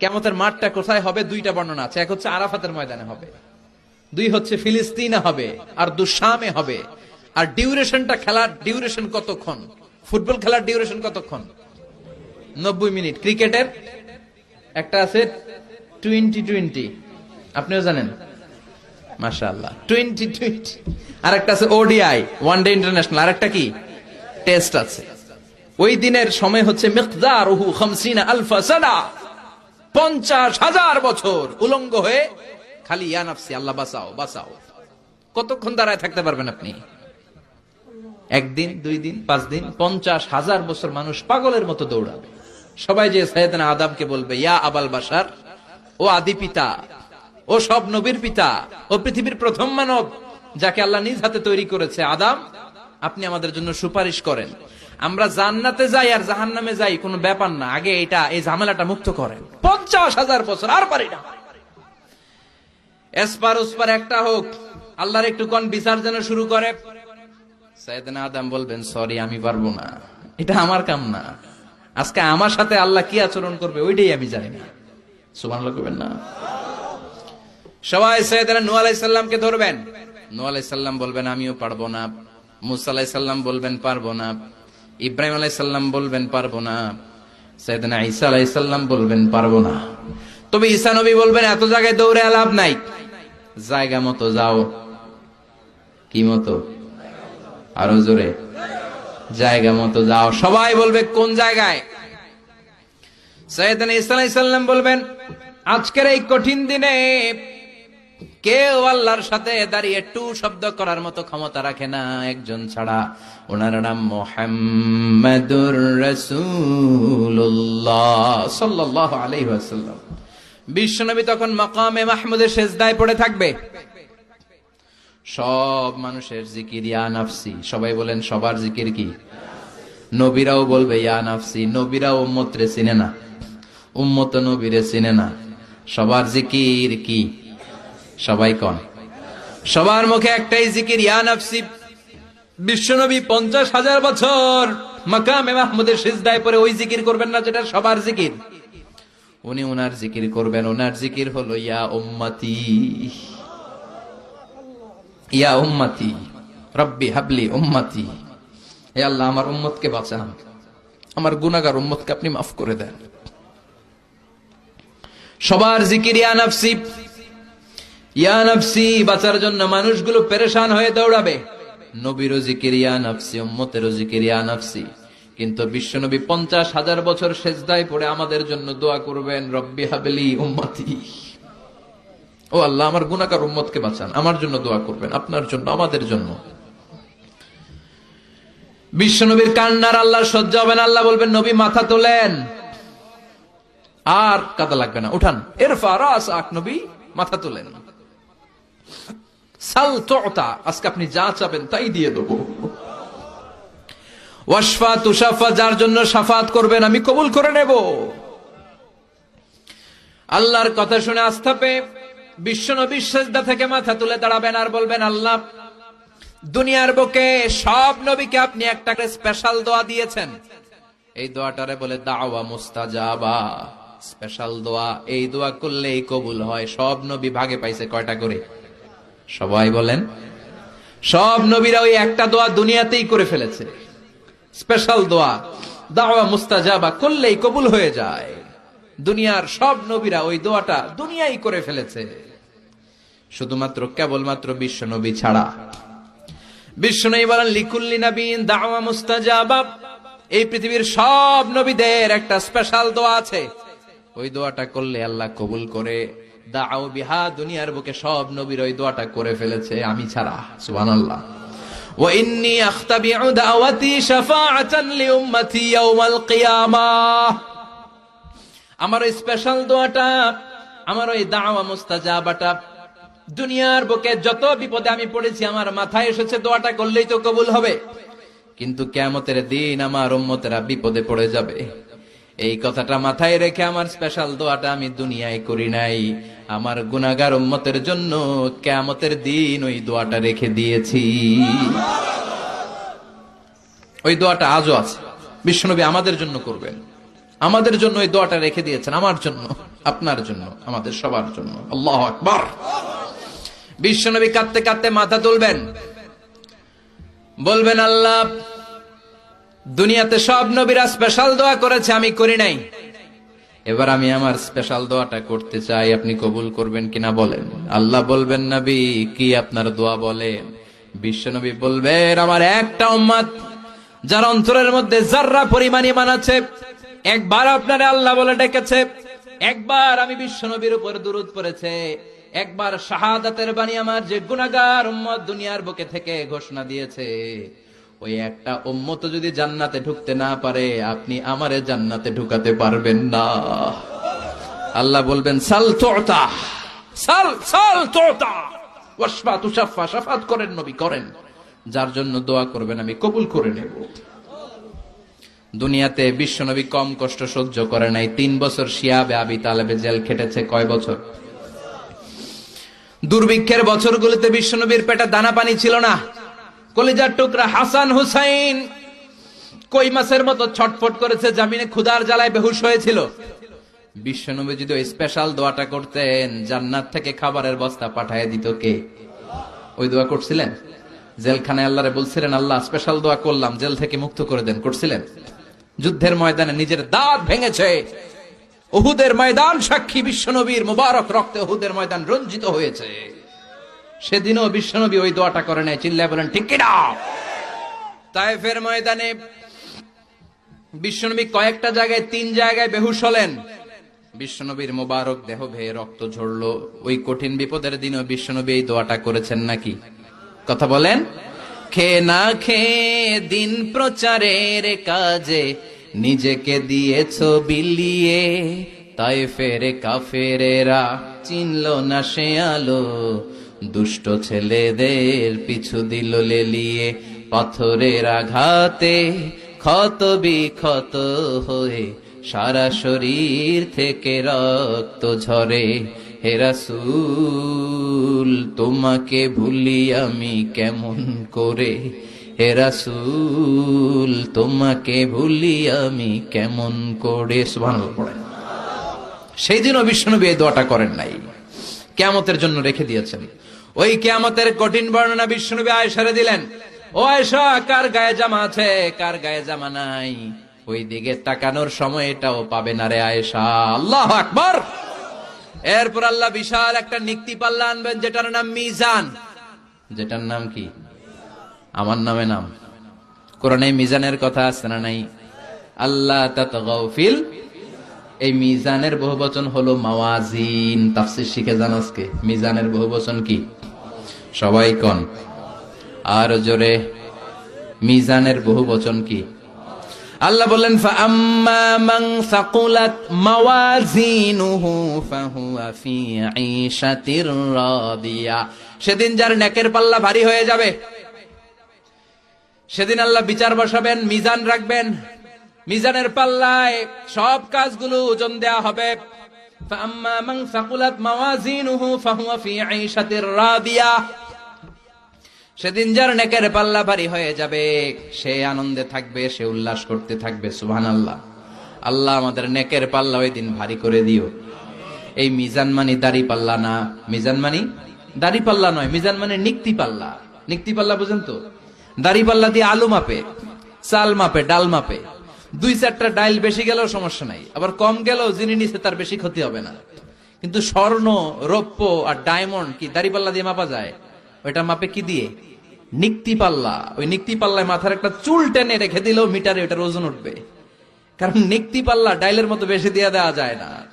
কেমতের মাঠটা কোথায় হবে? দুইটা বর্ণনা আছে। এক হচ্ছে আরাফাতের ময়দানে হবে। দুই হচ্ছে ফিলিস্তিনে হবে আর দুঃসামে হবে। আর ডিউরেশনটা খেলার ডিউরেশন কতক্ষণ? ফুটবল খেলার ডিউরেশন কতক্ষণ? নব্বই মিনিট। ক্রিকেটের একটা আছে টোয়েন্টি টোয়েন্টি। আপনিও জানেন? মাশাআল্লাহ। Twenty twenty. আর একটা আছে ওডিআই ওয়ান ডে ইন্টারন্যাশনাল। আর একটা কি? টেস্ট আছে। ওই দিনের সময় হচ্ছে মিকদার আলফা সানা। পঞ্চাশ হাজার বছর উলঙ্গ হয়ে খালি ইয়া নাফসি, আল্লাহ বাঁচাও বাঁচাও। কতক্ষণ দাঁড়ায় থাকতে পারবেন আপনি? একদিন, দুই দিন, পাঁচ দিন, পঞ্চাশ হাজার বছর মানুষ পাগলের মতো দৌড়াবে। সবাই যে সৈয়দনা আদামকে বলবে, ইয়া আবাল বাসার ও আদি পিতা, ও সব নবীর পিতা, ও পৃথিবীর প্রথম মানব, যাকে আল্লাহ নিজ হাতে তৈরি করেছে, আদাম, আপনি আমাদের জন্য সুপারিশ করেন। আমরা জান্নাতে যাই আর জাহান্নামে যাই, কোনো ব্যাপার না। আগে এটা, এই ঝামেলাটা মুক্ত করেন। পঞ্চাশ হাজার বছর, আর পারি না। এসপার ওসপার একটা হোক, আল্লাহর একটু কোন বিচার যেন শুরু করে। বলবেন সরি আমি পারব না। এটা আমার কাম না। আজকে আমার সাথে আল্লাহ কি আচরণ করবে, ওইটাই আমি জানি না। করবেন না। সবাই সৈয়দনা নূহ আলাইহিস সালামকে ধরবেন। নূহ আলাইহিস সালাম বলবেন, আমিও পারব না। মুসা আলাইহিস সালাম বলবেন, পারব না। ইব্রাহিম আলাইহিস সালাম বলবেন, পারব না। সৈয়দনা ঈসা আলাইহিস সালাম বলবেন, পারব না। তবে ঈসা নবী বলবেন, এত জায়গায় দৌড়ে লাভ নাই। জায়গা মতো যাও। কি মতো? আরও জোরে। জায়গা মতো যাও। সবাই বলবে, কোন জায়গায়? সৈয়দনা ঈসা আলাইহিস সালাম বলবেন, আজকের এই কঠিন দিনে কেউ আল্লাহর সাথে দাঁড়িয়ে টু শব্দ করার মতো ক্ষমতা রাখে না একজন ছাড়া। ওনার নাম মোহাম্মদুর রসুল্লাহ সাল্লাহ আলাইহি ওয়াসাল্লাম। বিশ্বনবী তখন মাকামে মাহমুদের শেষদায় পড়ে থাকবে। সব মানুষের জিকির, ইয়া নাফসি। সবাই বলেন, সবার জিকির কি? নবীরাও বলবে, ইয়া নাফসি। নবীরাও উম্মতরে চিনে না। উম্মত নবীরে চিনে না। সবার জিকির কি? সবাই কন। সবার মুখে একটাই জিকির, ইয়া নাফসি, বিশ্বনবী পঞ্চাশ হাজার বছর মাকামে মাহমুদের সিজদায় পরে ওই জিকির করবেন না যেটা সবার জিকির। উনি উনার জিকির করবেন, উনার জিকির হলো, ইয়া উম্মতি। ইয়া উম্মতি, রব্বি হাবলি উম্মতি। হে আল্লাহ, আমার উম্মতকে বাঁচান। আমার গুনাগার উম্মতকে আপনি মাফ করে দেন। সবার জিকির, ইয়া নাফসি ইয়া নাফসি, বাঁচার জন্য মানুষগুলো পেরেশান হয়ে দৌড়াবে। নবীরও জিকির জিকির পঞ্চাশ হাজার বছর পড়ে আমাদের জন্য দোয়া করবেন, রব্বি হাবলি উম্মতি। ও আল্লাহ, আমার গুনাকার উম্মতকে বাঁচান, আমার জন্য দোয়া করবেন, আপনার জন্য, আমাদের জন্য। বিশ্বনবীর কান্নার আল্লাহ সহ্য হবেন আল্লাহ বলবেন, নবী, মাথা তোলেন। আর কাদা লাগবে না, উঠান এর ফারাস আক নবী, মাথা তোলেন। আজকে আপনি যা চাবেন তাই দিয়ে দেবো। ওয়াসফা তুষাফা যার জন্য সাফাত করবেন আমি কবুল করে নেব। আল্লাহর কথা শুনে আস্থা পেয়ে বিশ্ব নবিশ্বাসদা থেকে মাথা তুলে দাঁড়াবেন আর বলবেন, আল্লাহ, দুনিয়ার বুকে সব নবীকে আপনি একটা করে স্পেশাল দোয়া দিয়েছেন। এই দোয়াটারে বলে দাওয়া মুস্তাজাবা। স্পেশাল দোয়া, এই দোয়া করলেই কবুল হয়, সব নবী ভাগে পাইছে কয়টা করে? সবাই বলেন, সব নবীরা ওই একটা দোয়া দুনিয়াতেই করে ফেলেছে। স্পেশাল দোয়া, দাওয়া মুস্তাজাবা করলেই কবুল হয়ে যায়। দুনিয়ার সব নবীরা ওই দোয়াটা দুনিয়াই করে ফেলেছে। শুধুমাত্র কেবলমাত্র বিশ্ব নবী ছাড়া। বিশ্ব নবী বলেন, লিকুল্লি নবীন দাওয়া মুস্তাজাবা। এই পৃথিবীর সব নবীদের একটা স্পেশাল দোয়া আছে। ওই দোয়াটা করলে আল্লাহ কবুল করে। দাও বিহা দুনিয়ার বুকে সব নবীর ওই দোয়াটা করে ফেলেছে আমি ছাড়া সুবহানাল্লাহ وإني أختبع دعوتي شفاعة لأمتي يوم القيامة আমার ওই স্পেশাল দোয়াটা আমার ওই দাওয়া মুস্তাজাবাটা দুনিয়ার বুকে যত বিপদে আমি পড়েছি আমার মাথায় এসেছে দোয়াটা করলেই তো কবুল হবে কিন্তু কেমতের দিন আমার উম্মতেরা বিপদে পড়ে যাবে এই কথাটা মাথায় রেখে আমার স্পেশাল দোয়াটা আমি দুনিয়ায় করি নাই। আমার গুনাগার উম্মতের জন্য কেমতের দিন ওই দোয়াটা রেখে দিয়েছি। ওই দোয়াটা আজও আছে। বিশ্বনবী আমাদের জন্য করবেন। আমাদের জন্য ওই দোয়াটা রেখে দিয়েছেন আমার জন্য, আপনার জন্য, আমাদের সবার জন্য। আল্লাহ আকবার। বিশ্বনবী কাঁদতে কাঁদতে মাথা তুলবেন। বলবেন, আল্লাহ দুনিয়াতে সব নবীরা স্পেশাল দোয়া করেছে, আমি করি নাই। এবার আমি আমার স্পেশাল দোয়াটা করতে চাই, আপনি কবুল করবেন কিনা বলেন? আল্লাহ বলবেন, নবী, কি আপনার দোয়া বলেন বিশ্বনবী বলবেন, আমার একটা উম্মাদ যার অন্তরের মধ্যে জাররা পরিমাণ ইমান আছে, একবার আপনারে আল্লাহ বলে ডেকেছে, একবার আমি বিশ্বনবীর উপর দুরুদ পড়েছে, একবার শাহাদাতের বাণী আমার যে গুনাহগার উম্মত দুনিয়ার বুকে থেকে ঘোষণা দিয়েছে। ওই একটা উম্মত যদি জান্নাতে ঢুকতে না পারে, আপনি আমারে জান্নাতে ঢুকাতে পারবেন না। আল্লাহ বলবেন, সাল তোতা, সাল সাল তোতা। দুনিয়াতে বিশ্বনবী কম কষ্ট সহ্য করে নাই। তিন বছর শিয়াবে তালেবে জেল খেটেছে, কয় বছর? দুর্ভিক্ষের বছরগুলিতে বিশ্বনবীর পেটে দানা পানি ছিল না। কলিজার টুকরা হাসান হুসাইন। কই মাসের মতো ছটফট করেছে, জামিনে ক্ষুদার জ্বালায় বেহুশ হয়েছিল। বিশ্বনবী যদি স্পেশাল দোয়াটা করতেন, জান্নাত থেকে খাবারের বস্তা পাঠায় দিত কে? ওই দোয়া করছিলেন? জেলখানায় আল্লাহরে বলছিলেন, আল্লাহ স্পেশাল দোয়া করলাম, জেল থেকে মুক্ত করে দেন। করছিলেন? যুদ্ধের ময়দানে নিজের দাঁত ভেঙেছে। উহুদের ময়দান সাক্ষী বিশ্বনবীর মুবারক রক্তে উহুদের ময়দান রঞ্জিত হয়েছে। সেদিনও বিশ্বনবী ওই দোয়াটা করে নেয়, চিল্লায় বলেন, ঠিক কিনা? তাইফের ময়দানে বিশ্বনবী কয়েকটা জায়গায়, তিন জায়গায় বেহুশ হলেন। বিশ্বনবীর মোবারক দেহ ভেয়ে রক্ত ঝরলো। ওই কঠিন বিপদের দিনও বিশ্বনবী এই দোয়াটা করেছেন নাকি? কথা বলেন? খে না খে দিন প্রচারের কাজে, নিজেকে দিয়েছ বিলিয়ে। তাই ফেরে কাফেরেরা চিনল না সে আলো দুষ্ট ছেলেদের পিছু দিল লেলিয়ে পাথরের আঘাতে, ক্ষত বিক্ষত হয়ে সারা শরীর থেকে রক্ত ঝরে। হেরাসুল তোমাকে ভুলি আমি কেমন করে? হেরাসুল তোমাকে ভুলি আমি কেমন করে? সুবহানাল্লাহ সেই দিনও বিষ্ণুনবী এই দোয়াটা করেন নাই। কেয়ামতের জন্য রেখে দিয়েছেন। ওই কেয়ামতের কঠিন বর্ণনা বিষ্ণুনবী আয়সারে দিলেন। ও আয়সা কার গায়ে জামা আছে? কার গায়ে জামা নাই? ওই দিকে তাকানোর সময় এটাও পাবে না রে আয়েশা। আল্লাহ আকবর! এরপর আল্লাহ বিশাল একটা নিক্তি পাল্লা আনবেন, যেটার নাম মিজান। যেটার নাম কি? আমার নামে নাম। কোরআনে মিজানের কথা আছে না নাই? আল্লাহ তাতগাউফিল এই মিজানের বহুবচন হলো মাওয়াজিন। তাফসির শিখে যান আজকে। মিজানের বহুবচন কি? সবাই কন আর জোরে মিজানের বহুবচন কি আল্লাহ বললেন فَأَمَّا مَنْ ثَقُلَتْ مَوَازِينُهُ فَهُوَ فِي عِيشَةٍ رَاضِيَةٍ সেদিন যার নেকের পাল্লা ভারী হয়ে যাবে সেদিন আল্লাহ বিচার বসাবেন মিজান রাখবেন মিজানের পাল্লায় সব কাজগুলো ওজন দেয়া হবে فَأَمَّا مَنْ ثَقُلَتْ مَوَازِينُهُ فَهُوَ فِي عِيشَةٍ رَاضِيَةٍ সেদিন যার নেকের পাল্লা ভারী হয়ে যাবে, সে আনন্দে থাকবে, সে উল্লাস করতে থাকবে সুহান আল্লাহ আল্লাহ আমাদের নেকের পাল্লা ওই দিন ভারী করে দিও। এই মিজান মানি দাড়ি পাল্লা না, মিজান মানি দাড়ি পাল্লা নয়, মিজান মানে নিক্তি পাল্লা। নিক্তি পাল্লা বুঝেন তো? দাড়ি পাল্লা দিয়ে আলু মাপে, চাল মাপে, ডাল মাপে। দুই চারটা ডাইল বেশি গেলেও সমস্যা নাই। আবার কম গেলেও যিনি নিচে তার বেশি ক্ষতি হবে না। কিন্তু স্বর্ণ, রৌপ্য আর ডায়মন্ড কি দাড়ি পাল্লা দিয়ে মাপা যায়? ওইটা মাপে কি দিয়ে? নিক্তি পাল্লা। ওই নিক্তি পাল্লায় মাথার একটা চুল টেনে রেখে দিলেও মিটারে ওটার ওজন উঠবে। কারণ নিক্তি পাল্লা ডাইলের মতো বেশি দিয়ে দেওয়া যায় না।